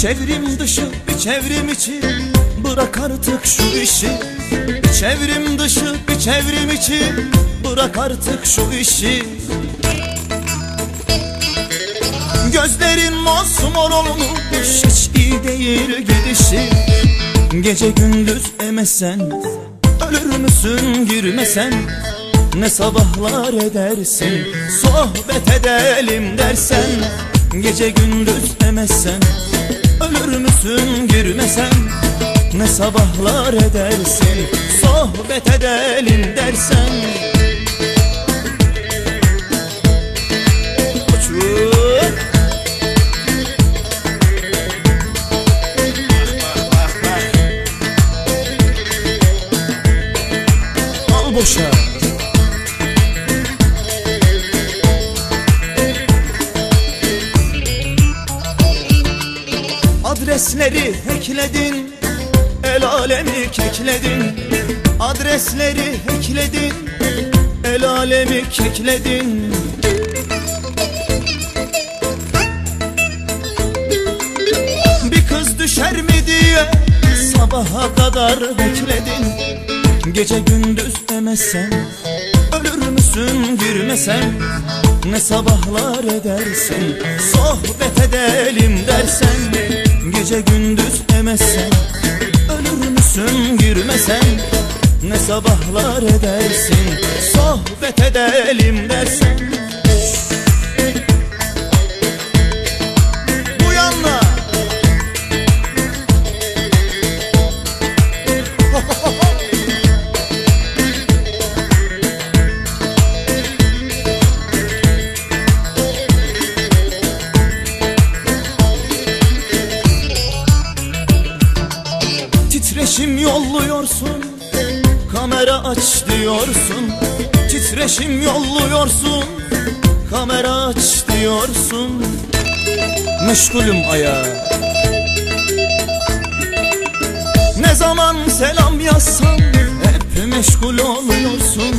çevrim dışı bir çevrim içi. Bırak artık şu işi. Bir çevrim dışı bir çevrim içi. Bırak artık şu işi. Gözlerin mosmor olmuş Hiç iyi değil gidişi Gece gündüz emesen Ölür müsün girmesen? Ne sabahlar edersin Sohbet edelim dersen Gece gündüz emesen Ölür müsün girmesen? Ne sabahlar edersin Sohbet edelim dersen Adresleri hackledin El alemi kekledin. Adresleri hackledin El alemi kekledin. Bir kız düşer mi diye Sabaha kadar bekledin. Gece gündüz emesen Ölür müsün girmesen Ne sabahlar edersin Sohbet edelim dersen Gece gündüz emesen Ölür müsün girmesen Ne sabahlar edersin Sohbet edelim dersen Titreşim yolluyorsun Kamera aç diyorsun. Titreşim yolluyorsun Kamera aç diyorsun. Meşgulüm aya. Ne zaman selam yazsam Hep meşgul oluyorsun.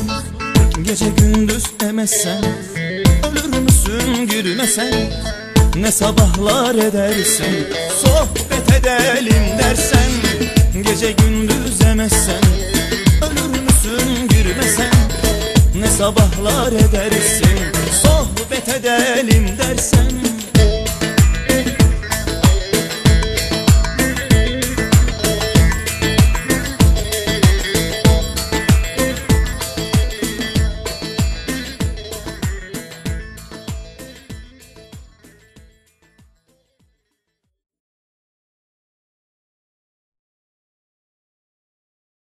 Gece gündüz emesen Ölür müsün girmesen Ne sabahlar edersin Sohbet edelim dersen Gece gündüz emesen Ölür müsün girmesen Ne sabahlar edersin Sohbet edelim dersen